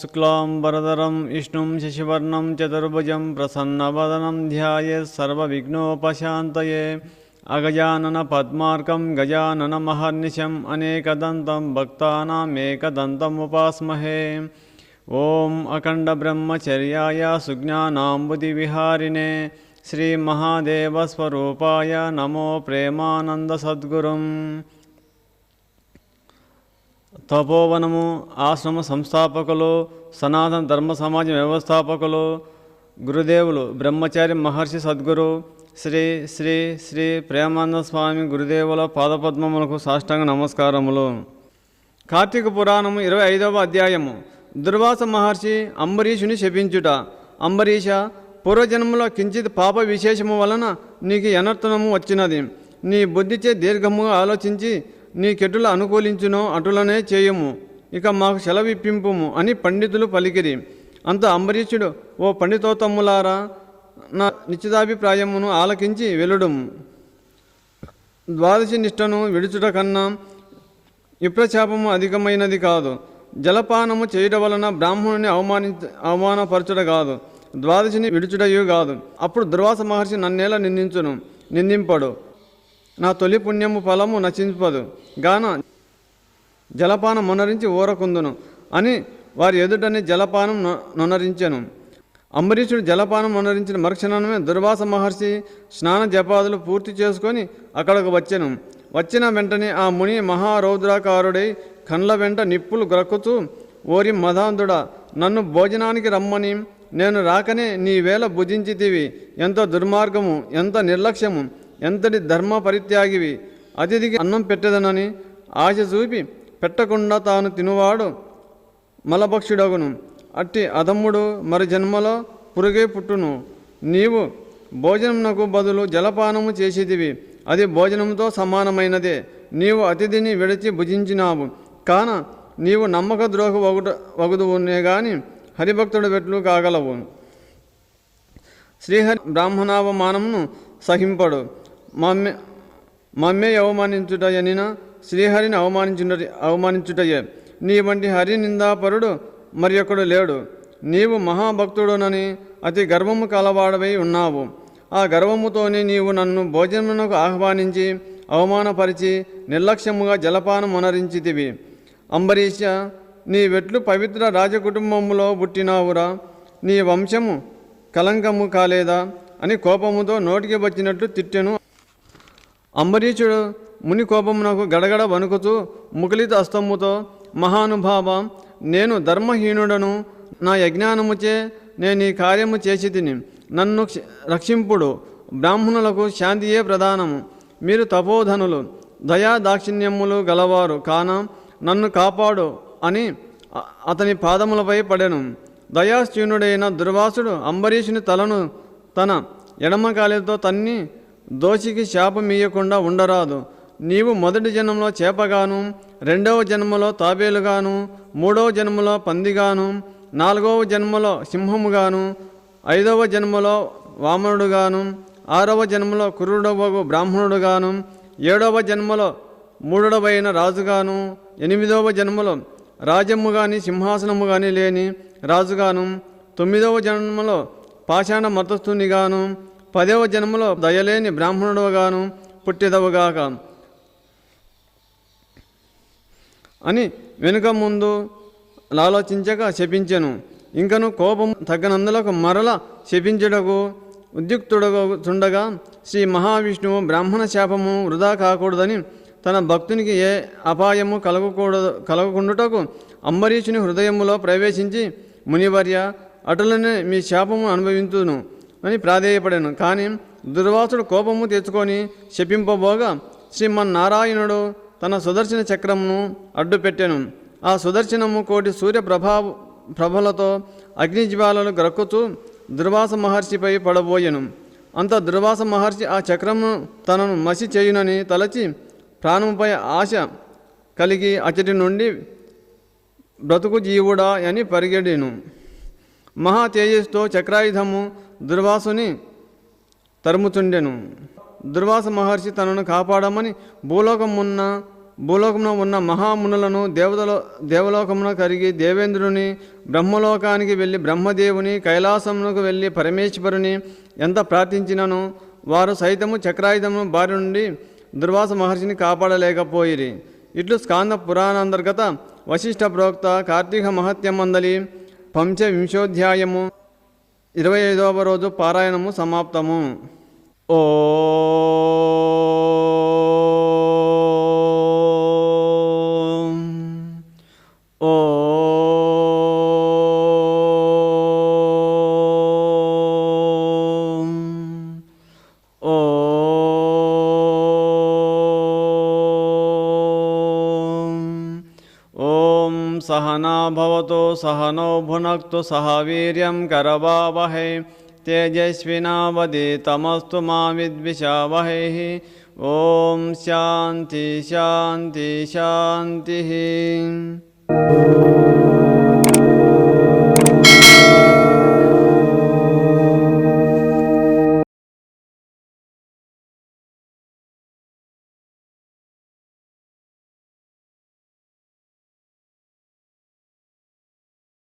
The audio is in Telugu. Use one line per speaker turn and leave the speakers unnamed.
शुक्लां वरदरं विष्णुं शशिवर्णं चतुर्भुजं प्रसन्नवदनं ध्याये सर्वविघ्नोपशान्तये अगजाननपद्मार्कं गजाननमहर्निशम् अनेकदन्तं भक्तानामेकदन्तमुपास्महे ॐ अखण्डब्रह्मचर्याय सुज्ञानाम्बुदिविहारिणे श्रीमहादेवस्वरूपाय नमो प्रेमानन्दसद्गुरुम् తపోవనము ఆశ్రమ సంస్థాపకులు సనాతన ధర్మ సమాజ వ్యవస్థాపకులు గురుదేవులు బ్రహ్మచారి మహర్షి సద్గురు శ్రీ శ్రీ శ్రీ ప్రేమానంద స్వామి గురుదేవుల పాదపద్మములకు సాష్టాంగ నమస్కారములు కార్తీక పురాణము ఇరవై ఐదవ అధ్యాయము దుర్వాస మహర్షి అంబరీషుని శపించుట అంబరీష పూర్వజన్మలో కించిత్ పాప విశేషము వలన నీకు అనర్థనము వచ్చినది. నీ బుద్ధిచే దీర్ఘముగా ఆలోచించి నీ కెటుల అనుకూలించునో అటులనే చేయము. ఇక మాకు సెలవిప్పింపుము అని పండితులు పలికిరి. అంత అంబరీషుడు ఓ పండితోత్తమ్ములారా నా నిశ్చితాభిప్రాయమును ఆలకించి వెలుడుము ద్వాదశి నిష్టను విడుచుట కన్నా విప్రశాపము అధికమైనది కాదు. జలపానము చేయడం వలన బ్రాహ్మణుని అవమాని అవమానపరచుట కాదు. ద్వాదశిని విడుచుటయు కాదు. అప్పుడు దుర్వాస మహర్షి నన్నేలా నిందించును. నిందింపడు. నా తొలి పుణ్యము ఫలము నశింపదు. గాన జలపానం మొనరించి ఊరకుందును అని వారి ఎదుటని జలపానం నొనరించెను. అంబరీషుడు జలపానం మొనరించిన మరుక్షణమే దుర్వాస మహర్షి స్నాన జపాదులు పూర్తి చేసుకొని అక్కడకు వచ్చెను. వచ్చిన వెంటనే ఆ ముని మహారౌద్రాకారుడై కండ్ల వెంట నిప్పులు గ్రక్కుతూ ఓరి మదాంధుడా నన్ను భోజనానికి రమ్మని నేను రాకనే నీ వేళ భుజించితివి. ఎంత దుర్మార్గము ఎంత నిర్లక్ష్యము ఎంతటి ధర్మ పరిత్యాగివి అతిథికి అన్నం పెట్టదనని ఆశ చూపి పెట్టకుండా తాను తినువాడు మలభక్షుడగును. అట్టి అధమ్ముడు మరి జన్మలో పురుగే పుట్టును. నీవు భోజనమునకు బదులు జలపానము చేసేదివి అది భోజనంతో సమానమైనదే. నీవు అతిథిని విడిచి భుజించినావు. కాన నీవు నమ్మక ద్రోహ వగుట వగుదువునే కానీ హరిభక్తుడు వెట్లు కాగలవు. శ్రీహరి బ్రాహ్మణావమానమును సహింపడు. మమ్మె మమ్మే అవమానించుటయనిన శ్రీహరిని అవమానించుట అవమానించుటయే. నీ వంటి హరి నిందాపరుడు మరి ఒకడు లేడు. నీవు మహాభక్తుడునని అతి గర్వము కలవాడవై ఉన్నావు. ఆ గర్వముతోనే నీవు నన్ను భోజనమునకు ఆహ్వానించి అవమానపరిచి నిర్లక్ష్యముగా జలపానం అనరించితివి. అంబరీష నీ వెట్లు పవిత్ర రాజకుటుంబములో పుట్టినావురా. నీ వంశము కలంకము కాలేదా? అని కోపముతో నోటికి వచ్చినట్లు తిట్టెను. అంబరీషుడు ముని కోపమునకు గడగడ వణుకుతూ ముకులిత అస్తముతో మహానుభావ నేను ధర్మహీనుడను. నా యజ్ఞానముచే నేను ఈ కార్యము చేసి తిని నన్ను రక్షింపుడు. బ్రాహ్మణులకు శాంతియే ప్రధానము. మీరు తపోధనులు. దయా దాక్షిణ్యములు గలవారు. కాన నన్ను కాపాడు. అని అతని పాదములపై పడెను. దయాశీనుడైన దుర్వాసుడు అంబరీషుని తలను తన ఎడమకాలితో తన్ని దోషికి శాపమీయకుండా ఉండరాదు. నీవు మొదటి జన్మలో చేపగాను రెండవ జన్మలో తాబేలుగాను మూడవ జన్మలో పందిగాను నాలుగవ జన్మలో సింహముగాను ఐదవ జన్మలో వామనుడుగాను ఆరవ జన్మలో కురుడవగు బ్రాహ్మణుడుగాను ఏడవ జన్మలో మూడవైన రాజుగాను ఎనిమిదవ జన్మలో రాజ్యము కానీ సింహాసనము కానీ లేని రాజుగాను తొమ్మిదవ జన్మలో పాషాణ మతస్థునిగాను పదవ జన్మలో దయలేని బ్రాహ్మణుడుగాను పుట్టిదవుగాక. అని వెనుక ముందు ఆలోచించక శపించెను. ఇంకను కోపం తగ్గనందులకు మరల శపించుటకు ఉద్యుక్తుడగుచుండగా శ్రీ మహావిష్ణువు బ్రాహ్మణ శాపము వృధా కాకూడదని తన భక్తునికి ఏ అపాయము కలగకూడదు కలగకుండుటకు అంబరీషుని హృదయములో ప్రవేశించి మునివర్య అటులనే మీ శాపము అనుభవించును అని ప్రాధేయపడాను. కానీ దుర్వాసుడు కోపము తెచ్చుకొని శపింపబోగా శ్రీమన్నారాయణుడు తన సుదర్శన చక్రమును అడ్డుపెట్టాను. ఆ సుదర్శనము కోటి సూర్య ప్రభా ప్రభలతో అగ్నిజ్వాలలు గ్రక్కుతూ దుర్వాస మహర్షిపై పడబోయెను. అంత దుర్వాస మహర్షి ఆ చక్రమును తనను మసి చేయునని తలచి ప్రాణముపై ఆశ కలిగి అచటి నుండి బ్రతుకు జీవుడా అని పరిగెడెను. మహా తేజస్తో చక్రాయుధము దుర్వాసుని తరుముచుండెను దుర్వాస మహర్షి తనను కాపాడమని భూలోకమున్న భూలోకంలో ఉన్న మహామునులను దేవతలో దేవలోకమున కరిగి దేవేంద్రుని బ్రహ్మలోకానికి వెళ్ళి బ్రహ్మదేవుని కైలాసమునకు వెళ్ళి పరమేశ్వరుని ఎంత ప్రార్థించినను వారు సైతము చక్రాయుధము బారి నుండి దుర్వాస మహర్షిని కాపాడలేకపోయిరి. ఇట్లు స్కాంద పురాణాంతర్గత వశిష్ఠ ప్రోక్త కార్తీక మహత్యమందలి పంచవింశోధ్యాయము ఇరవై ఐదవ రోజు పారాయణము సమాప్తము. ఓ सहना सहनो भुन सह वीर करवावहै। तेजस्विनावदितमस्तु मा विद्विषावहैः। ॐ शान्ति शान्ति शान्तिः।